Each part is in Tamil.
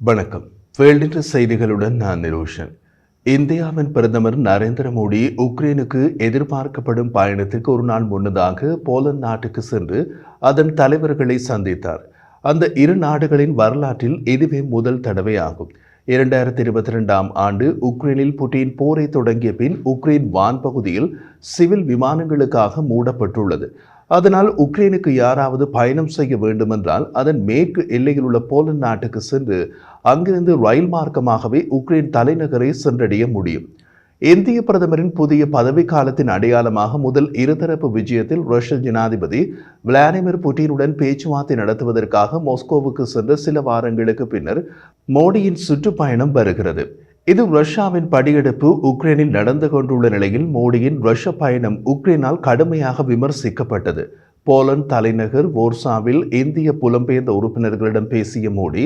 வணக்கம். வேல்டின்ற செய்திகளுடன் நான் நிரோஷன். இந்தியாவின் பிரதமர் நரேந்திர மோடி உக்ரைனுக்கு எதிர்பார்க்கப்படும் பயணத்திற்கு ஒரு நாள் முன்னதாக போலந்து நாட்டுக்கு சென்று அதன் தலைவர்களை சந்தித்தார். அந்த இரு நாடுகளின் வரலாற்றில் இதுவே முதல் தடவையாகும். இரண்டாயிரத்தி இருபத்தி ரெண்டாம் ஆண்டு உக்ரைனில் புட்டின் போரை தொடங்கிய பின் உக்ரைன் வான்பகுதியில் சிவில் விமானங்களுக்காக மூடப்பட்டுள்ளது. அதனால் உக்ரைனுக்கு யாராவது பயணம் செய்ய வேண்டுமென்றால் அதன் மேற்கு எல்லையில் உள்ள போலந்து நாட்டுக்கு சென்று அங்கிருந்து ரயில் மார்க்கமாகவே உக்ரைன் தலைநகரை சென்றடைய முடியும். இந்திய பிரதமரின் புதிய பதவிக்காலத்தின் அடையாளமாக முதல் இருதரப்பு விஜயத்தில் ரஷ்ய ஜனாதிபதி விளாடிமிர் புட்டினுடன் பேச்சுவார்த்தை நடத்துவதற்காக மாஸ்கோவுக்கு சென்ற சில வாரங்களுக்கு பின்னர் மோடியின் சுற்றுப்பயணம் வருகிறது. இது ரஷ்யாவின் படியெடுப்பு உக்ரைனில் நடந்து கொண்டுள்ள நிலையில் மோடியின் ரஷ்ய பயணம் உக்ரைனால் கடுமையாக விமர்சிக்கப்பட்டது. போலந்து தலைநகர் வோர்சாவில் இந்திய புலம்பெயர்ந்த உறுப்பினர்களிடம் பேசிய மோடி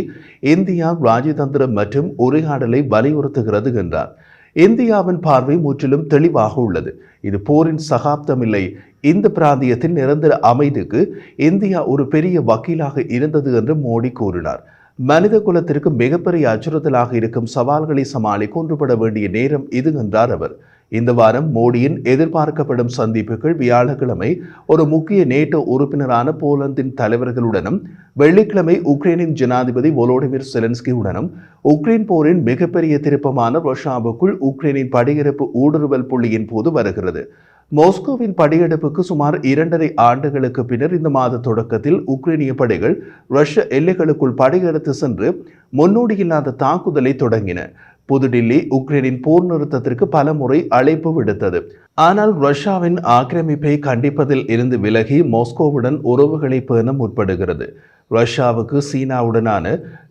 இந்தியா ராஜதந்திரம் மற்றும் உரையாடலை வலியுறுத்துகிறது என்றார். இந்தியாவின் பார்வை முற்றிலும் தெளிவாக உள்ளது. இது போரின் சகாப்தம் இல்லை இந்த பிராந்தியத்தின் நிரந்தர அமைதிக்கு இந்தியா ஒரு பெரிய வக்கீலாக இருந்தது என்று மோடி கூறினார். மனித குலத்திற்கு மிகப்பெரிய அச்சுறுத்தலாக இருக்கும் சவால்களை சமாளிக்க ஒன்றுபட வேண்டிய நேரம் இது என்றார் அவர். இந்த வாரம் மோடியின் எதிர்பார்க்கப்படும் சந்திப்புகள் வியாழக்கிழமை ஒரு முக்கிய நேட்டோ உறுப்பினரான போலந்தின் தலைவர்களுடனும் வெள்ளிக்கிழமை உக்ரைனின் ஜனாதிபதி ஒலோடிமிர் செலன்ஸ்கியுடனும் உக்ரைன் போரின் மிகப்பெரிய திருப்பமான ரஷ்யாவுக்குள் உக்ரைனின் படியெடுப்பு ஊடுருவல் புள்ளியின் போது வருகிறது. மோஸ்கோவின் படையெடுப்புக்கு சுமார் இரண்டரை ஆண்டுகளுக்கு பின்னர் இந்த மாத தொடக்கத்தில் உக்ரைனிய படைகள் ரஷ்ய எல்லைகளுக்குள் படையெடுத்து சென்று முன்னோடியில்லாத தாக்குதலை தொடங்கின. புதுடில்லி உக்ரைனின் போர் நிறுத்தத்திற்கு பல முறை அழைப்பு விடுத்தது. ஆனால் ரஷ்யாவின் ஆக்கிரமிப்பை கண்டிப்பதில் இருந்து விலகி மாஸ்கோவுடன் உறவுகளை பேண முற்படுகிறது. ரஷ்யாவுக்கு சீனாவுடனான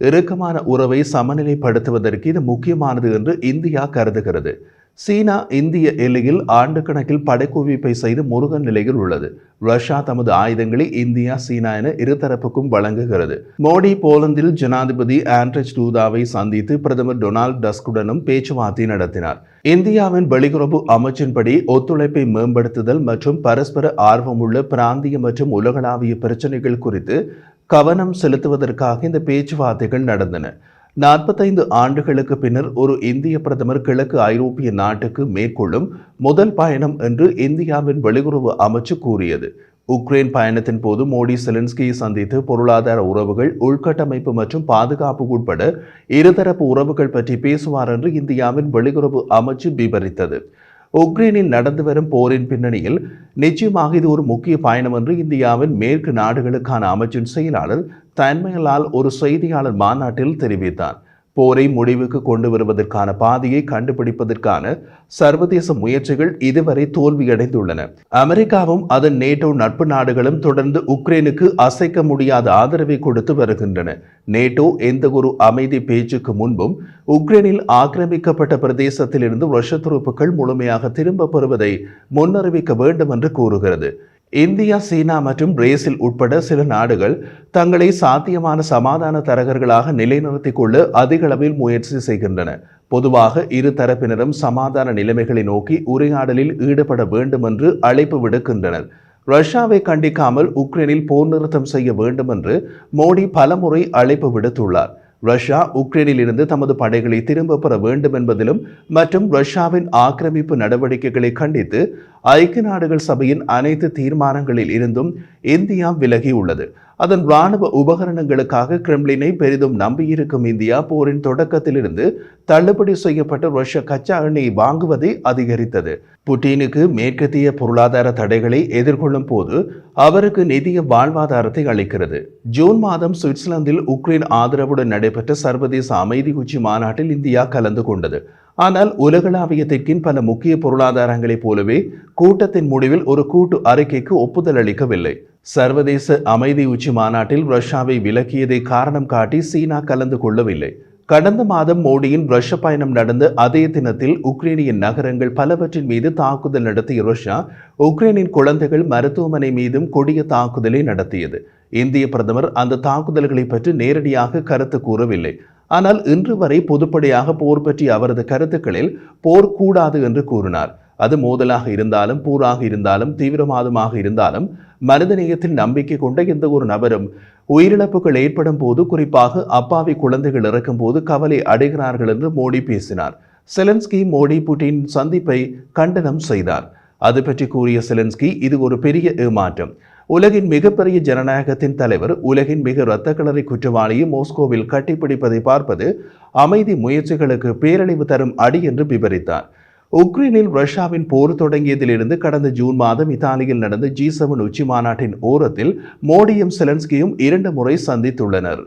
இறுக்கமான உறவை சமநிலைப்படுத்துவதற்கு இது முக்கியமானது என்று இந்தியா கருதுகிறது. சீனா இந்திய எல்லையில் ஆண்டு கணக்கில் படைக்குவிப்பை செய்து முருகன் நிலையில் உள்ளது. ரஷ்யா தமது ஆயுதங்களை இந்தியா சீனா என இருதரப்புக்கும் வழங்குகிறது. மோடி போலந்தில் ஜனாதிபதி ஆண்ட்ரஜ் டூதாவை சந்தித்து பிரதமர் டொனால்ட் டஸ்குடனும் பேச்சுவார்த்தை நடத்தினார். இந்தியாவின் வெளியுறவு அமைச்சின்படி ஒத்துழைப்பை மேம்படுத்துதல் மற்றும் பரஸ்பர ஆர்வமுள்ள பிராந்திய மற்றும் உலகளாவிய பிரச்சனைகள் குறித்து கவனம் செலுத்துவதற்காக இந்த பேச்சுவார்த்தைகள் நடந்தன. நாற்பத்தைந்து ஆண்டுகளுக்கு பின்னர் ஒரு இந்திய பிரதமர் கிழக்கு ஐரோப்பிய நாட்டுக்கு மேற்கொள்ளும் முதல் பயணம் என்று இந்தியாவின் வெளியுறவு அமைச்சு கூறியது. உக்ரைன் பயணத்தின் போது மோடி செலன்ஸ்கியை சந்தித்து பொருளாதார உறவுகள் உள்கட்டமைப்பு மற்றும் பாதுகாப்பு உட்பட இருதரப்பு உறவுகள் பற்றி பேசுவார் என்று இந்தியாவின் வெளியுறவு அமைச்சு விவரித்தது. உக்ரைனில் நடந்து வரும் போரின் பின்னணியில் நிச்சயமாக இது ஒரு முக்கிய பயணம் என்று இந்தியாவின் மேற்கு நாடுகளுக்கான அமைச்சின் செயலாளர் தன்மையலால் ஒரு செய்தியாளர் மாநாட்டில் தெரிவித்தார். போரை முடிவுக்கு கொண்டு வருவதற்கான பாதையை கண்டுபிடிப்பதற்கான சர்வதேச முயற்சிகள் இதுவரை தோல்வியடைந்துள்ளன. அமெரிக்காவும் அதன் நேட்டோ நட்பு நாடுகளும் தொடர்ந்து உக்ரைனுக்கு அசைக்க முடியாத ஆதரவை கொடுத்து வருகின்றன. நேட்டோ எந்த ஒரு அமைதி பேச்சுக்கு முன்பும் உக்ரைனில் ஆக்கிரமிக்கப்பட்ட பிரதேசத்திலிருந்து ரஷ்ய துருப்புக்கள் முழுமையாக திரும்ப பெறுவதை முன்னறிவிக்க வேண்டும் என்று கூறுகிறது. இந்தியா சீனா மற்றும் பிரேசில் உட்பட சில நாடுகள் தங்களை சாத்தியமான சமாதான தரகர்களாக நிலைநிறுத்திக் கொள்ள அதிக அளவில் முயற்சி செய்கின்றன. பொதுவாக இரு தரப்பினரும் சமாதான நிலைமைகளை நோக்கி உரையாடலில் ஈடுபட வேண்டும் என்று அழைப்பு விடுக்கின்றனர். ரஷ்யாவை கண்டிக்காமல் உக்ரைனில் போர் நிறுத்தம் செய்ய வேண்டும் என்று மோடி பலமுறை அழைப்பு விடுத்துள்ளார். ரஷ்யா உக்ரைனில் இருந்து தமது படைகளை திரும்ப பெற வேண்டும் என்பதிலும் மற்றும் ரஷ்யாவின் ஆக்கிரமிப்பு நடவடிக்கைகளை கண்டித்து ஐக்கிய நாடுகள் சபையின் அனைத்து தீர்மானங்களில் இருந்தும் இந்தியா விலகியுள்ளது. அதன் இராணுவ உபகரணங்களுக்காக கிரெம்லினை பெரிதும் நம்பியிருக்கும் இந்தியா போரின் தொடக்கத்திலிருந்து தள்ளுபடி செய்யப்பட்ட ரஷ்ய கச்சா எண்ணெய் வாங்குவதை அதிகரித்தது. புட்டினுக்கு மேற்கத்திய பொருளாதார தடைகளை எதிர்கொள்ளும் போது அவருக்கு நிதிய வாழ்வாதாரத்தை அளிக்கிறது. ஜூன் மாதம் சுவிட்சர்லாந்தில் உக்ரைன் ஆதரவுடன் நடைபெற்ற சர்வதேச அமைதி உச்சி மாநாட்டில் இந்தியா கலந்து கொண்டது. ஆனால் உலகளாவிய தெற்கின் பல முக்கிய பொருளாதாரங்களைப் போலவே கூட்டத்தின் முடிவில் ஒரு கூட்டு அறிக்கைக்கு ஒப்புதல் அளிக்கவில்லை. சர்வதேச அமைதி உச்சி மாநாட்டில் ரஷ்யாவை விலக்கியதை காரணம் காட்டி சீனா கலந்து கொள்ளவில்லை. கடந்த மாதம் மோடியின் ரஷ்ய பயணம் நடந்த அதே தினத்தில் உக்ரைனிய நகரங்கள் பலவற்றின் மீது தாக்குதல் நடத்திய ரஷ்யா உக்ரைனின் குழந்தைகள் மருத்துவமனை மீதும் கொடிய தாக்குதலை நடத்தியது. இந்திய பிரதமர் அந்த தாக்குதல்களை பற்றி நேரடியாக கருத்து கூறவில்லை. ஆனால் இன்று வரை பொதுப்படையாக போர் பற்றிய அவரது கருத்துக்களில் போர் கூடாது என்று கூறினார். அது மோதலாக இருந்தாலும் போராக இருந்தாலும் தீவிரவாதமாக இருந்தாலும் மனிதநேயத்தில் நம்பிக்கை கொண்ட எந்த ஒரு நபரும் உயிரிழப்புகள் ஏற்படும் போது குறிப்பாக அப்பாவி குழந்தைகள் இறக்கும் போது கவலை அடைகிறார்கள் என்று மோடி பேசினார். செலன்ஸ்கி மோடி புட்டின் சந்திப்பை கண்டனம் செய்தார். அது பற்றி கூறிய செலன்ஸ்கி இது ஒரு பெரிய ஏமாற்றம். உலகின் மிகப்பெரிய ஜனநாயகத்தின் தலைவர் உலகின் மிக இரத்த கிளறி குற்றவாளியை மோஸ்கோவில் கட்டிப்பிடிப்பதை பார்ப்பது அமைதி முயற்சிகளுக்கு பேரழிவு தரும் அடி என்று விவரித்தார். உக்ரைனில் ரஷ்யாவின் போர் தொடங்கியதிலிருந்து கடந்த ஜூன் மாதம் இத்தாலியில் நடந்த ஜி செவன் உச்சி மாநாட்டின் ஓரத்தில் மோடியும் செலன்ஸ்கியும் இரண்டு முறை சந்தித்துள்ளனர்.